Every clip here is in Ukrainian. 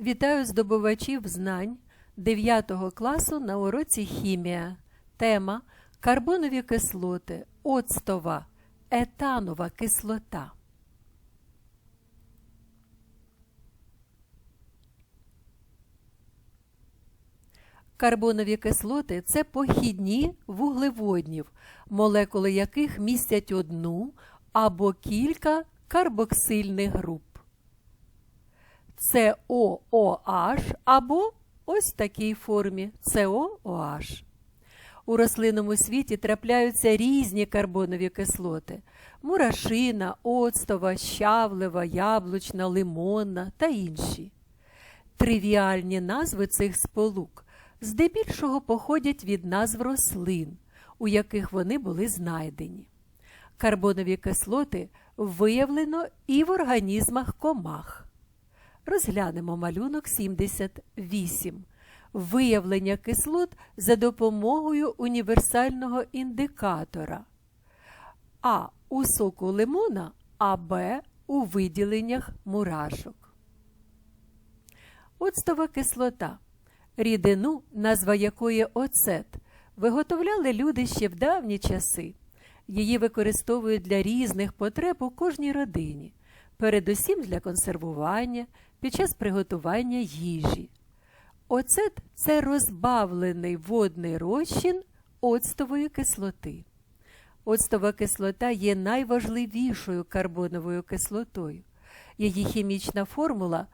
Вітаю здобувачів знань 9 класу на уроці хімія. Тема карбонові кислоти, оцтова, етанова кислота. Карбонові кислоти це похідні вуглеводнів, молекули яких містять одну або кілька карбоксильних груп. COOH або ось в такій формі COOH. У рослинному світі трапляються різні карбонові кислоти: мурашина, оцтова, щавлева, яблучна, лимонна та інші. Тривіальні назви цих сполук здебільшого походять від назв рослин, у яких вони були знайдені. Карбонові кислоти виявлено і в організмах комах. Розглянемо малюнок 78. Виявлення кислот за допомогою універсального індикатора. А у соку лимона, а Б у виділеннях мурашок. Оцтова кислота. Рідину, назва якої оцет, виготовляли люди ще в давні часи. Її використовують для різних потреб у кожній родині, передусім для консервування під час приготування їжі. Оцет це розбавлений водний розчин оцтової кислоти. Оцтова кислота є найважливішою карбоновою кислотою. Її хімічна формула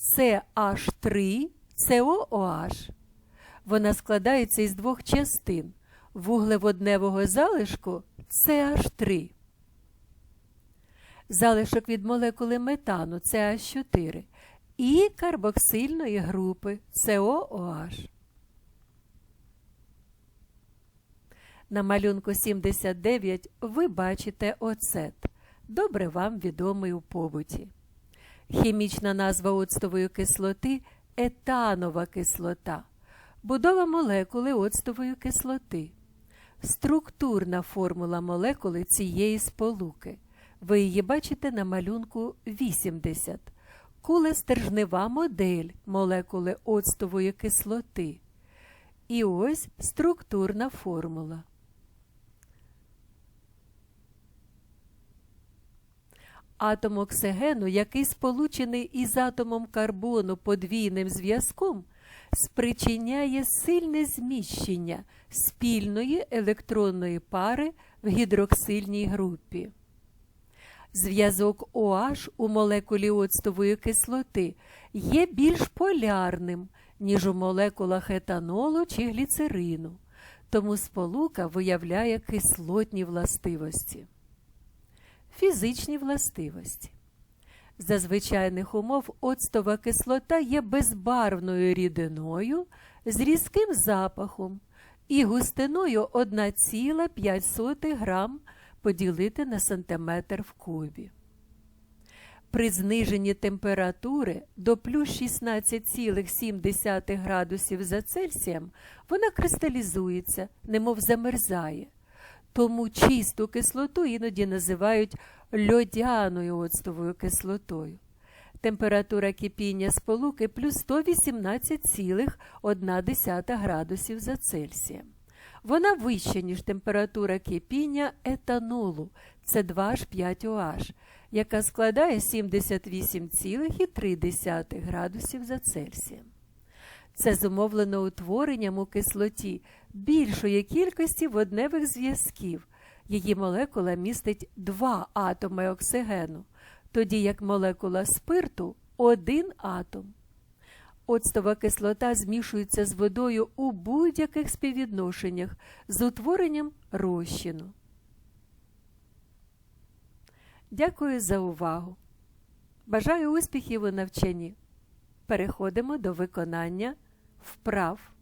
CH3 COOH. Вона складається із двох частин вуглеводневого залишку CH3. Залишок від молекули метану CH4 і карбоксильної групи COOH. На малюнку 79 ви бачите оцет, добре вам відомий у побуті. Хімічна назва оцтової кислоти етанова кислота, будова молекули оцтової кислоти. Структурна формула молекули цієї сполуки. Ви її бачите на малюнку 80. Кулестержнева модель молекули оцтової кислоти. І ось структурна формула. Атом оксигену, який сполучений із атомом карбону подвійним зв'язком, спричиняє сильне зміщення спільної електронної пари в гідроксильній групі. Зв'язок OH у молекулі оцтової кислоти є більш полярним, ніж у молекулах етанолу чи гліцерину, тому сполука виявляє кислотні властивості. Фізичні властивості. За звичайних умов оцтова кислота є безбарвною рідиною з різким запахом і густиною 1,5 грам поділити на сантиметр в кубі. При зниженні температури до плюс 16,7 градусів за Цельсієм вона кристалізується, немов замерзає. Тому чисту кислоту іноді називають льодяною оцтовою кислотою. Температура кипіння сполуки плюс 118,1 градусів за Цельсієм. Вона вища, ніж температура кипіння етанолу це 2H5OH, яка складає 78,3 градусів за Цельсієм. Це зумовлено утворенням у кислоті більшої кількості водневих зв'язків. Її молекула містить два атоми оксигену, тоді як молекула спирту один атом. Оцтова кислота змішується з водою у будь-яких співвідношеннях з утворенням розчину. Дякую за увагу. Бажаю успіхів у навчанні. Переходимо до виконання вправ.